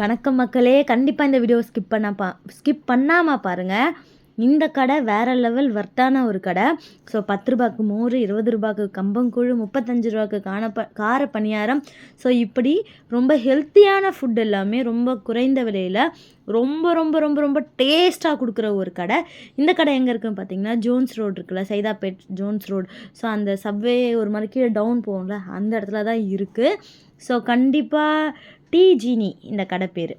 வணக்கம் மக்களே. கண்டிப்பாக இந்த வீடியோ ஸ்கிப் பண்ணா பா ஸ்கிப் பண்ணாமல் பாருங்கள் இந்த கடை வேறு லெவல் வர்த்தான ஒரு கடை. ஸோ பத்து ரூபாய்க்கு மோர் இருபது ரூபாய்க்கு கம்பங்கூழ் முப்பத்தஞ்சு ரூபாய்க்கு காணப்ப கார பணியாரம். ஸோ இப்படி ரொம்ப ஹெல்த்தியான ஃபுட் எல்லாமே ரொம்ப குறைந்த விலையில் ரொம்ப ரொம்ப ரொம்ப ரொம்ப டேஸ்ட்டாக கொடுக்குற ஒரு கடை. இந்த கடை எங்கே இருக்குன்னு பார்த்தீங்கன்னா ஜோன்ஸ் ரோடு இருக்குல்ல சைதாப்பேட் ஜோன்ஸ் ரோடு ஸோ அந்த சப்வே ஒரு மாதிரி கீழே டவுன் போகும்ல அந்த இடத்துல தான் இருக்குது ஸோ கண்டிப்பாக டீ ஜீனி இந்த கடை பேர்.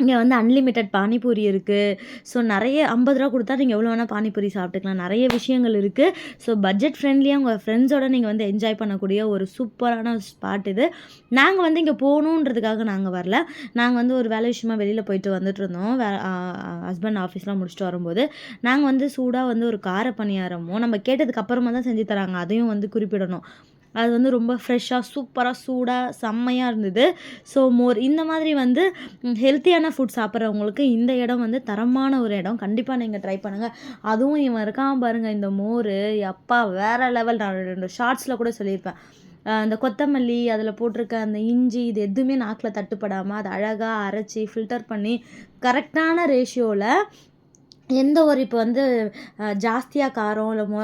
இங்கே வந்து அன்லிமிட்டெட் பானிபூரி இருக்குது ஸோ நிறைய ஐம்பது ரூபா கொடுத்தா நீங்கள் எவ்வளோ வேணால் பானிபூரி சாப்பிட்டுக்கலாம். நிறைய விஷயங்கள் இருக்குது ஸோ பட்ஜெட் ஃப்ரெண்ட்லியாக உங்கள் ஃப்ரெண்ட்ஸோட நீங்கள் வந்து என்ஜாய் பண்ணக்கூடிய ஒரு சூப்பரான ஸ்பாட் இது. நாங்கள் வந்து இங்கே போகணுன்றதுக்காக நாங்கள் வரல. நாங்கள் வந்து ஒரு வேலை விஷயமா வெளியில் போயிட்டு வந்துட்டு இருந்தோம். வே ஹஸ்பண்ட் ஆஃபீஸ்லாம் முடிச்சுட்டு வரும்போது நாங்கள் வந்து சூடாக வந்து ஒரு கார பணியாரமோ நம்ம கேட்டதுக்கு அப்புறமா தான் செஞ்சு தராங்க. அதையும் வந்து குறிப்பிடணும். அது வந்து ரொம்ப ஃப்ரெஷ்ஷாக சூப்பராக சூடாக செம்மையாக இருந்தது. ஸோ மோர் இந்த மாதிரி வந்து ஹெல்த்தியான ஃபுட் சாப்பிட்றவங்களுக்கு இந்த இடம் வந்து தரமான ஒரு இடம். கண்டிப்பாக நீங்கள் ட்ரை பண்ணுங்கள் அதுவும் இவன் இருக்கான் பாருங்கள் இந்த மோர். அப்பா வேறு லெவல் நான் ரெண்டு ஷார்ட்ஸில் கூட சொல்லியிருப்பேன். அந்த கொத்தமல்லி அதில் போட்டிருக்க அந்த இஞ்சி இது எதுவுமே நாக்கில் தட்டுப்படாமல் அதை அழகாக அரைச்சி ஃபில்டர் பண்ணி கரெக்டான ரேஷியோவில் எந்த ஒரு இப்போ வந்து ஜாஸ்தியாக காரம் இல்லை மோ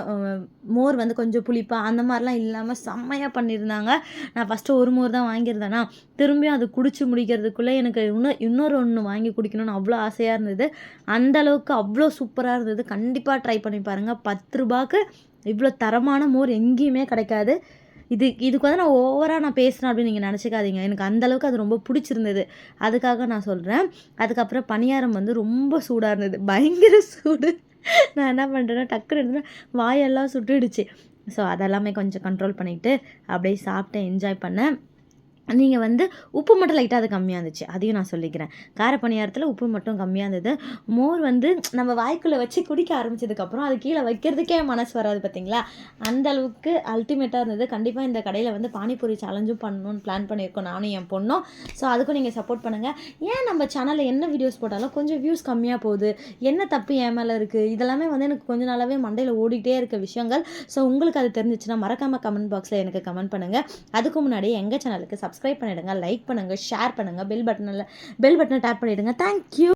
மோர் வந்து கொஞ்சம் புளிப்பாக அந்த மாதிரிலாம் இல்லாமல் செம்மையாக பண்ணியிருந்தாங்க. நான் ஃபஸ்ட்டு ஒரு மோர் தான் வாங்கியிருந்தேன்னா திரும்பியும் அது குடிச்சு முடிக்கிறதுக்குள்ளே எனக்கு இன்னும் இன்னொரு ஒன்று வாங்கி குடிக்கணும்னு அவ்வளோ ஆசையாக இருந்தது. அந்தளவுக்கு அவ்வளோ சூப்பராக இருந்தது. கண்டிப்பாக ட்ரை பண்ணி பாருங்கள் பத்து ரூபாய்க்கு இவ்வளோ தரமான மோர் எங்கேயுமே கிடைக்காது. இது இதுக்கு வந்து நான் ஓவராக நான் பேசுகிறேன் அப்படின்னு நீங்கள் நினச்சிக்காதீங்க. எனக்கு அந்தளவுக்கு அது ரொம்ப பிடிச்சிருந்தது. அதுக்காக நான் சொல்கிறேன் அதுக்கப்புறம் பணியாரம் வந்து ரொம்ப சூடாக இருந்தது. பயங்கர சூடு. நான் என்ன பண்ணுறேன்னா டக்குன்னு எடுத்துனா வாயெல்லாம் சுட்டுடுச்சு. ஸோ அதெல்லாமே கொஞ்சம் கண்ட்ரோல் பண்ணிவிட்டு அப்படியே சாப்பிட்டேன் என்ஜாய் பண்ணேன். நீங்கள் வந்து உப்பு மட்டும் லைட்டாக அது கம்மியாக இருந்துச்சு. அதையும் நான் சொல்லிக்கிறேன். கார பணியாரத்தில் உப்பு மட்டும் கம்மியாக இருந்தது. மோர் வந்து நம்ம வாய்க்குள்ளே வச்சு குடிக்க ஆரம்பிச்சதுக்கப்புறம் அது கீழே வைக்கிறதுக்கே மனசு வராது பார்த்தீங்களா அந்த அளவுக்கு அல்டிமேட்டாக இருந்தது. கண்டிப்பாக இந்த கடையில் வந்து பானிபூரி சேலஞ்சும் பண்ணணும்னு பிளான் பண்ணியிருக்கோம் நானும் என் பொண்ணும். ஸோ அதுக்கும் நீங்கள் சப்போர்ட் பண்ணுங்கள் ஏன் நம்ம சேனலில் என்ன வீடியோஸ் போட்டாலும் கொஞ்சம் வியூஸ் கம்மியாக போகுது? என்ன தப்பு ஏன் மேலே இருக்குது இதெல்லாமே வந்து எனக்கு கொஞ்ச நாளாகவே மண்டையில் ஓடிக்கிட்டே இருக்க விஷயங்கள். ஸோ உங்களுக்கு அது தெரிஞ்சிச்சுன்னா மறக்காமல் கமெண்ட் பாக்ஸில் எனக்கு கமெண்ட் பண்ணுங்கள் அதுக்கு முன்னாடி எங்கள் சேனலுக்கு சப்ஸ் சப்ஸ்கிரைப் பண்ணிவிடுங்க லைக் பண்ணுங்கள் ஷேர் பண்ணுங்கள் பெல் பட்டனில் பெல் பட்டனை டேப் பண்ணிவிடுங்க தேங்க்யூ